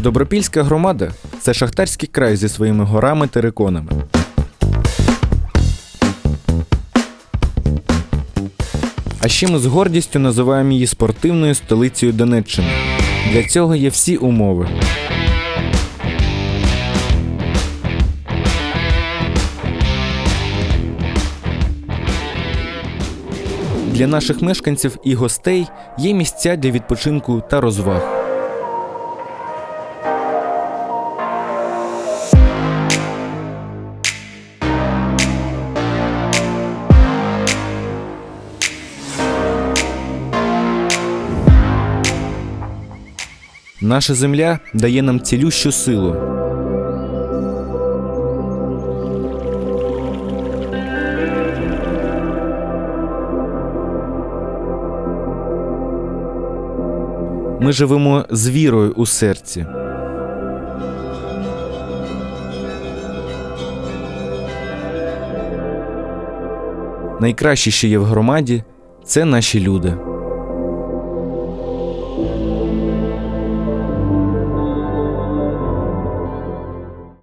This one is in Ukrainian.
Добропільська громада це шахтарський край зі своїми горами та реконами. А ще ми з гордістю називаємо її спортивною столицею Донеччини. Для цього є всі умови. Для наших мешканців і гостей є місця для відпочинку та розваг. Наша земля дає нам цілющу силу. Ми живемо з вірою у серці. Найкраще, що є в громаді, це наші люди.